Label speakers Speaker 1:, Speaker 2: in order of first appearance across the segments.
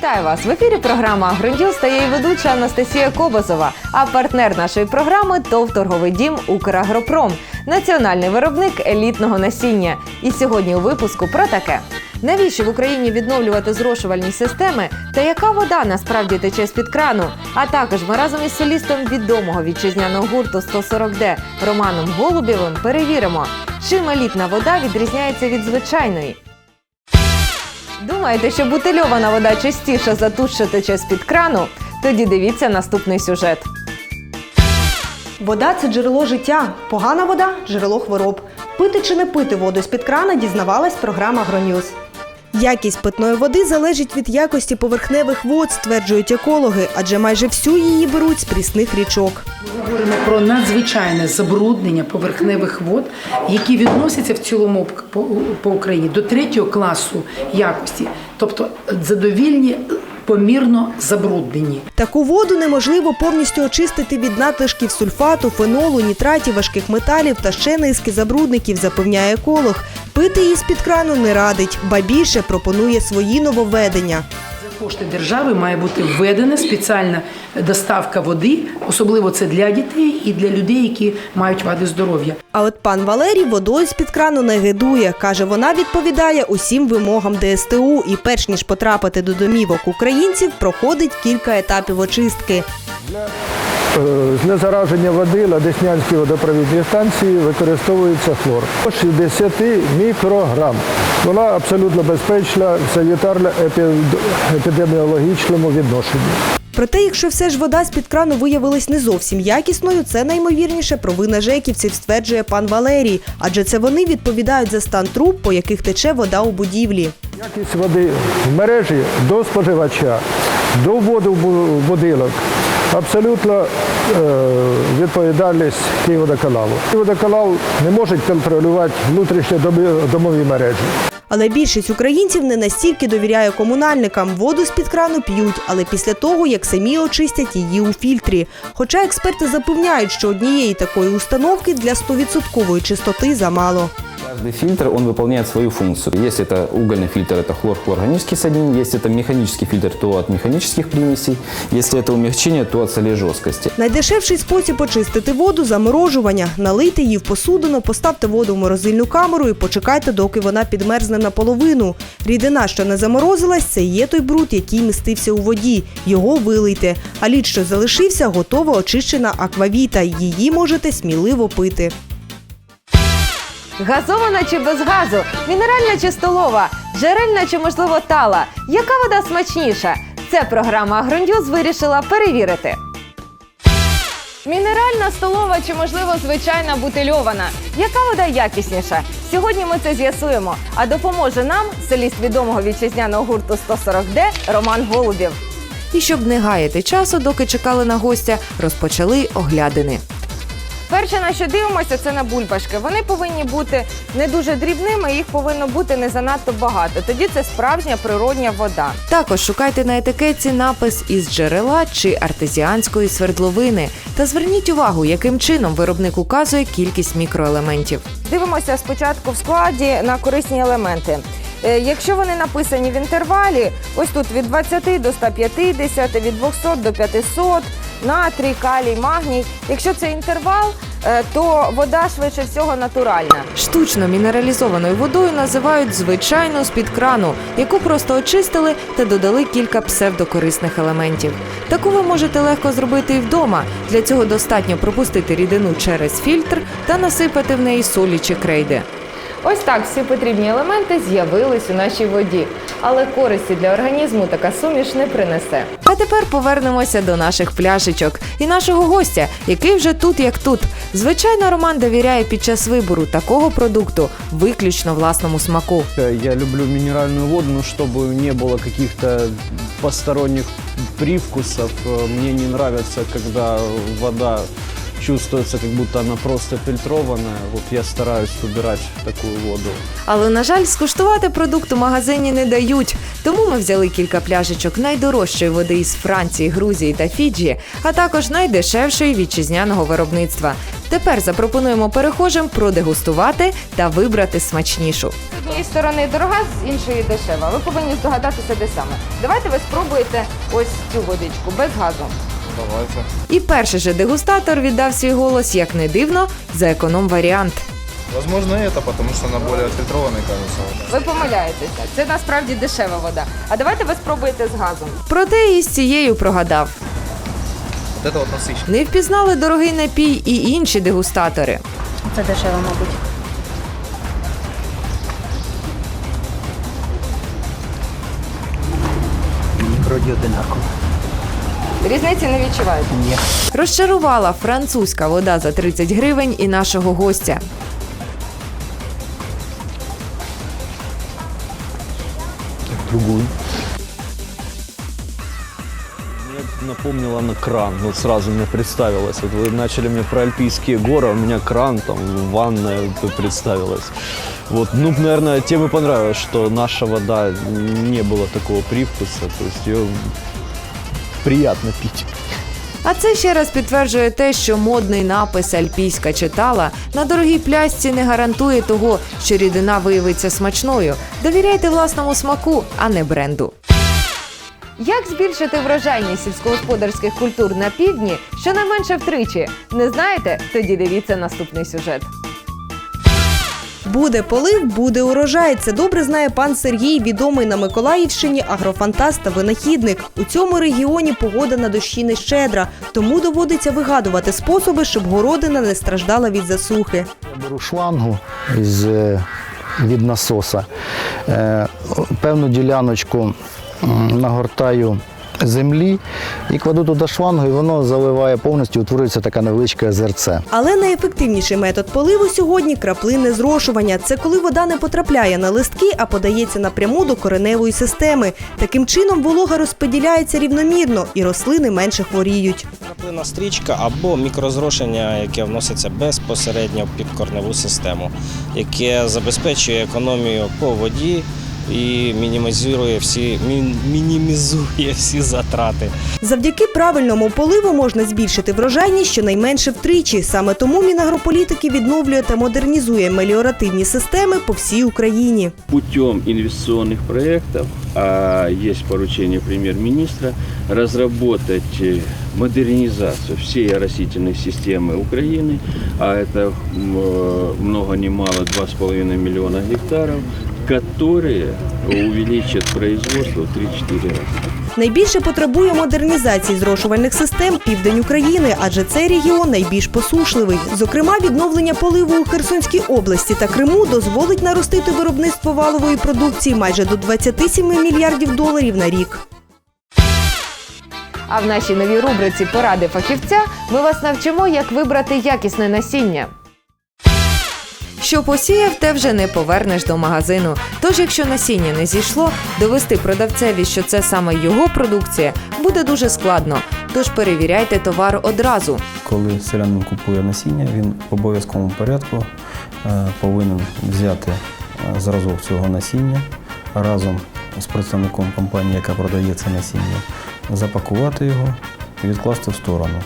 Speaker 1: Вітаю вас! В ефірі програма «Агроділ» стає і ведуча Анастасія Кобозова. А партнер нашої програми ТОВ торговий дім Украгропром, національний виробник елітного насіння. І сьогодні у випуску про таке. Навіщо в Україні відновлювати зрошувальні системи та яка вода насправді тече з-під крану? А також ми разом із солістом відомого вітчизняного гурту 140D Романом Голубєвим перевіримо, чим елітна вода відрізняється від звичайної. Думаєте, що бутильована вода частіше за ту, що тече з-під крану? Тоді дивіться наступний сюжет.
Speaker 2: Вода це джерело життя. Погана вода джерело хвороб. Пити чи не пити воду з-під крана дізнавалась програма «Гроньюз». Якість питної води залежить від якості поверхневих вод, стверджують екологи, адже майже всю її беруть з прісних річок.
Speaker 3: Ми говоримо про надзвичайне забруднення поверхневих вод, які відносяться в цілому по, Україні до третього класу якості, тобто задовільні помірно забруднені.
Speaker 2: Таку воду неможливо повністю очистити від надлишків сульфату, фенолу, нітратів, важких металів та ще низки забрудників, запевняє еколог. Пити її з-під крану не радить, ба більше пропонує свої нововведення.
Speaker 3: Кошти держави має бути введена спеціальна доставка води, особливо це для дітей і для людей, які мають вади здоров'я.
Speaker 2: А от пан Валерій водою з-під крану не гидує. Каже, вона відповідає усім вимогам ДСТУ і перш ніж потрапити до домівок українців, проходить кілька етапів очистки.
Speaker 4: Е, Для зараження води на Деснянській водопровідній станції використовується хлор. 60 мікрограм. Вона абсолютно безпечна в санітарно-епідеміологічному відношенні.
Speaker 2: Проте, якщо все ж вода з-під крану виявилась не зовсім якісною, це наймовірніше провина жеківців, стверджує пан Валерій. Адже це вони відповідають за стан труб, по яких тече вода у будівлі.
Speaker 4: Якість води в мережі до споживача, до вводу в будинок. Абсолютно е, відповідальність Київводоканалу. Київводоканал не може контролювати внутрішні домові мережі.
Speaker 2: Але більшість українців не настільки довіряє комунальникам. Воду з-під крану п'ють, але після того, як самі очистять її у фільтрі. Хоча експерти запевняють, що однієї такої установки для 100% чистоти замало.
Speaker 5: Каждый фильтр, он выполняет свою функцию. Если это угольный фильтр, это хлор, хлорганический соединение. Если это механический фильтр, то от механических примесей. Если это умягчение, то от солей жесткости.
Speaker 2: Найдешевший спосіб очистити воду заморожування. Налийте її в посудину, поставте воду в морозильну камеру і почекайте, доки вона підмерзне наполовину. Рідина, що не заморозилась, це і є той бруд, який містився у воді. Його вилийте. А лід, що залишився, готова очищена аквавіта. Її можете сміливо пити.
Speaker 1: Газована чи без газу, мінеральна чи столова, джерельна чи можливо тала. Яка вода смачніша? Це програма «Агроньюз» вирішила перевірити. Мінеральна, столова чи, можливо, звичайна бутильована. Яка вода якісніша? Сьогодні ми це з'ясуємо. А допоможе нам соліст відомого вітчизняного гурту 140D Роман Голубєв. І щоб не гаяти часу, доки чекали на гостя, розпочали оглядини. Перше, на що дивимося, це на бульбашки. Вони повинні бути не дуже дрібними, їх повинно бути не занадто багато. Тоді це справжня природня вода. Також шукайте на етикетці напис із джерела чи артезіанської свердловини. Та зверніть увагу, яким чином виробник указує кількість мікроелементів. Дивимося спочатку в складі на корисні елементи. Е, Якщо вони написані в інтервалі, ось тут від 20 до 150, від 200 до 500, натрій, калій, магній. Якщо це інтервал, е, то вода швидше всього натуральна. Штучно мінералізованою водою називають звичайну з-під крану, яку просто очистили та додали кілька псевдокорисних елементів. Таку ви можете легко зробити і вдома. Для цього достатньо пропустити рідину через фільтр та насипати в неї солі чи крейди. Ось так всі потрібні елементи з'явились у нашій воді, але користі для організму така суміш не принесе. А тепер повернемося до наших пляшечок і нашого гостя, який вже тут як тут. Звичайно, Роман довіряє під час вибору такого продукту виключно власному смаку.
Speaker 6: Я люблю минеральную воду, но чтобы не было каких-то посторонних привкусов. Э, Мне не нравится, когда вода чувствуется, как будто она просто фильтрованная. Вот я стараюсь выбирать такую воду.
Speaker 1: Але на жаль, скуштувати продукт у магазині не дають. Тому ми взяли кілька пляшечок найдорожчої води із Франції, Грузії та Фіджі, а також найдешевшої вітчизняного виробництва. Тепер запропонуємо перехожим продегустувати та вибрати смачнішу. З однієї сторони дорога, з іншої дешева. Ви повинні здогадатися, де саме. Давайте ви спробуєте ось цю водичку без газу.
Speaker 7: Давайте.
Speaker 1: І перший же дегустатор віддав свій голос, як не дивно, за економ варіант.
Speaker 7: Возможно, это, потому что она более отфильтрованная, кажется. вода.
Speaker 1: Ви помиляєтеся. Це насправді дешева вода. А давайте ви спробуєте з газом. Проте і з цією прогадав.
Speaker 7: Вот это вот насыщенно.
Speaker 1: Не впізнали дорогий напій і інші дегустатори.
Speaker 8: Це дешево, мабуть.
Speaker 9: Вроді одинаково.
Speaker 1: Різниці не відчуваєте?
Speaker 9: Ні.
Speaker 1: Розчарувала французька вода за 30 гривень і нашого гостя.
Speaker 6: Другую. Мне напомнило на кран. Вот сразу мне представилось. Вот вы начали мне про альпийские горы, а у меня кран, там, ванная вот представилась. Вот, ну, наверное, тем и понравилось, что наша вода не было такого привкуса. То есть ее приятно пить.
Speaker 1: А це ще раз підтверджує те, що модний напис Альпійська читала на дорогій плясці не гарантує того, що рідина виявиться смачною. Довіряйте власному смаку, а не бренду. Як збільшити врожайність сільськогосподарських культур на півдні щонайменше втричі? Не знаєте? Тоді дивіться наступний сюжет.
Speaker 2: Буде полив, буде урожай. Це добре знає пан Сергій, відомий на Миколаївщині агрофантаст та винахідник. У цьому регіоні погода на дощі не щедра, тому доводиться вигадувати способи, щоб городина не страждала від засухи.
Speaker 10: Я беру шлангу із, е, від насоса, е, певну діляночку нагортаю землі і кладу туди шлангу, і воно заливає повністю, утворюється таке невеличке озерце.
Speaker 2: Але найефективніший метод поливу сьогодні краплинне зрошування. Це коли вода не потрапляє на листки, а подається напряму до кореневої системи. Таким чином волога розподіляється рівномірно і рослини менше хворіють.
Speaker 11: Краплина стрічка або мікрозрошення, яке вноситься безпосередньо в підкорневу систему, яке забезпечує економію по воді і мінімізує всі, мін- мінімізує всі затрати.
Speaker 2: Завдяки правильному поливу можна збільшити врожайність щонайменше втричі. Саме тому Мінагрополітики відновлює та модернізує меліоративні системи по всій Україні.
Speaker 12: путем инвестиционных проектов, а есть поручение премьер-министра, разработать э, модернизацию всей растительной системы Украины, а это м, э, много ни мало 2,5 миллиона гектаров, которые увеличат производство в 3-4 раза.
Speaker 2: Найбільше потребує модернізації зрошувальних систем південь України, адже цей регіон найбільш посушливий. Зокрема, відновлення поливу у Херсонській області та Криму дозволить наростити виробництво валової продукції майже до 27 мільярдів доларів на рік.
Speaker 1: А в нашій новій рубриці Поради фахівця ми вас навчимо, як вибрати якісне насіння. Що посіяв, те вже не повернеш до магазину. Тож, якщо насіння не зійшло, довести продавцеві, що це саме його продукція, буде дуже складно. Тож перевіряйте товар одразу.
Speaker 5: Коли селянин купує насіння, він в обов'язковому порядку е, повинен взяти е, зразок цього насіння разом з представником компанії, яка продає це насіння, запакувати його і відкласти в сторону.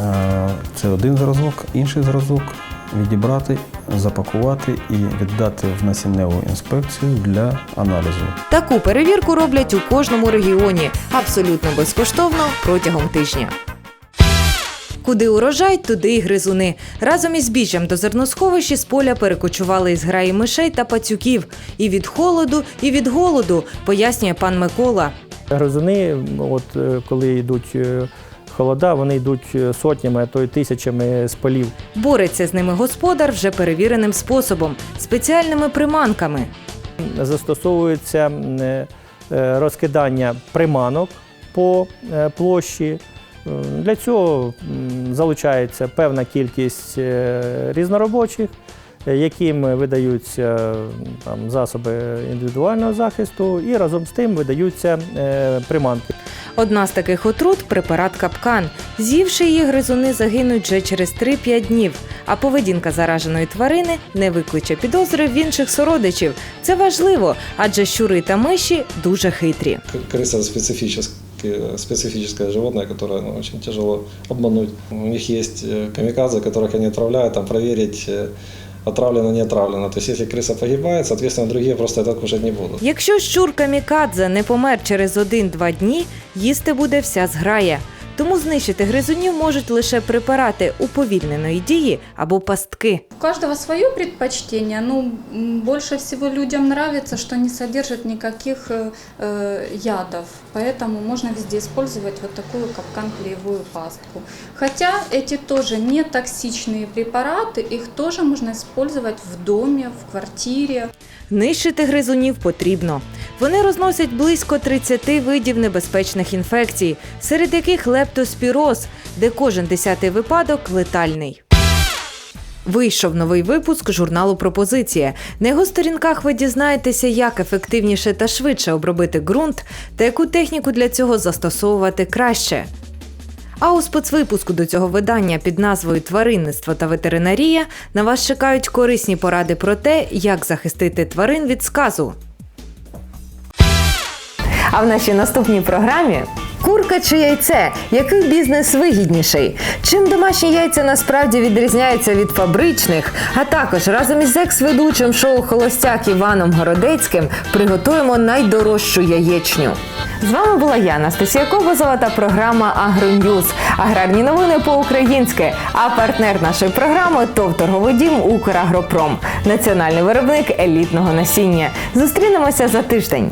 Speaker 5: Е, Це один зразок, інший зразок відібрати, запакувати і віддати в насінневу інспекцію для аналізу.
Speaker 1: Таку перевірку роблять у кожному регіоні абсолютно безкоштовно протягом тижня. Куди урожай, туди й гризуни. Разом із біжжям до зерносховища з поля перекочували із граї мишей та пацюків. І від холоду, і від голоду, пояснює пан Микола.
Speaker 9: Гризуни, от е, коли йдуть е, холода, вони йдуть е, сотнями, а то й тисячами з полів.
Speaker 1: Бореться з ними господар вже перевіреним способом спеціальними приманками.
Speaker 9: Застосовується е, е, розкидання приманок по площі. Для цього залучається певна кількість різноробочих, яким видаються м, там, засоби індивідуального захисту, і разом з тим видаються е, приманки.
Speaker 1: Одна з таких отрут препарат капкан. З'ївши її, гризуни загинуть вже через 3-5 днів. А поведінка зараженої тварини не викличе підозри в інших сородичів. Це важливо, адже щури та миші дуже хитрі.
Speaker 7: Крыса специфическая
Speaker 8: все-таки специфическое животное, которое ну, очень тяжело обмануть. У них есть э, камикадзе, которых они отправляют, там проверить, э, отравлено, не отравлено. То есть если крыса погибает, соответственно, другие просто это кушать не будут.
Speaker 1: Якщо щур камікадзе не помер через один-два дні, їсти буде вся зграя. Тому знищити гризунів можуть лише препарати уповільненої дії або пастки.
Speaker 13: У каждого свое предпочтение. Ну, м, больше всего людям нравится, что не содержит никаких э, э, ядов. Поэтому можно везде использовать вот такую капкан-клеевую пастку. Хотя эти тоже не токсичные препараты, их тоже можно использовать в доме, в квартире.
Speaker 1: Нищити гризунів потрібно. Вони розносять близько 30 видів небезпечних інфекцій, серед яких лептоспіроз, де кожен десятий випадок летальний. Вийшов новий випуск журналу Пропозиція. На його сторінках ви дізнаєтеся, як ефективніше та швидше обробити ґрунт та яку техніку для цього застосовувати краще. А у спецвипуску до цього видання під назвою Тваринництво та ветеринарія на вас чекають корисні поради про те, як захистити тварин від сказу. А в нашій наступній програмі курка чи яйце? Який бізнес вигідніший? Чим домашні яйця насправді відрізняються від фабричних? А також разом із екс-ведучим шоу Холостяк Іваном Городецьким приготуємо найдорожчу яєчню. З вами була я, Анастасія Кобозова та програма Агроньюз. Аграрні новини по-українськи. А партнер нашої програми ТОВ торговий дім Украгропром, національний виробник елітного насіння. Зустрінемося за тиждень.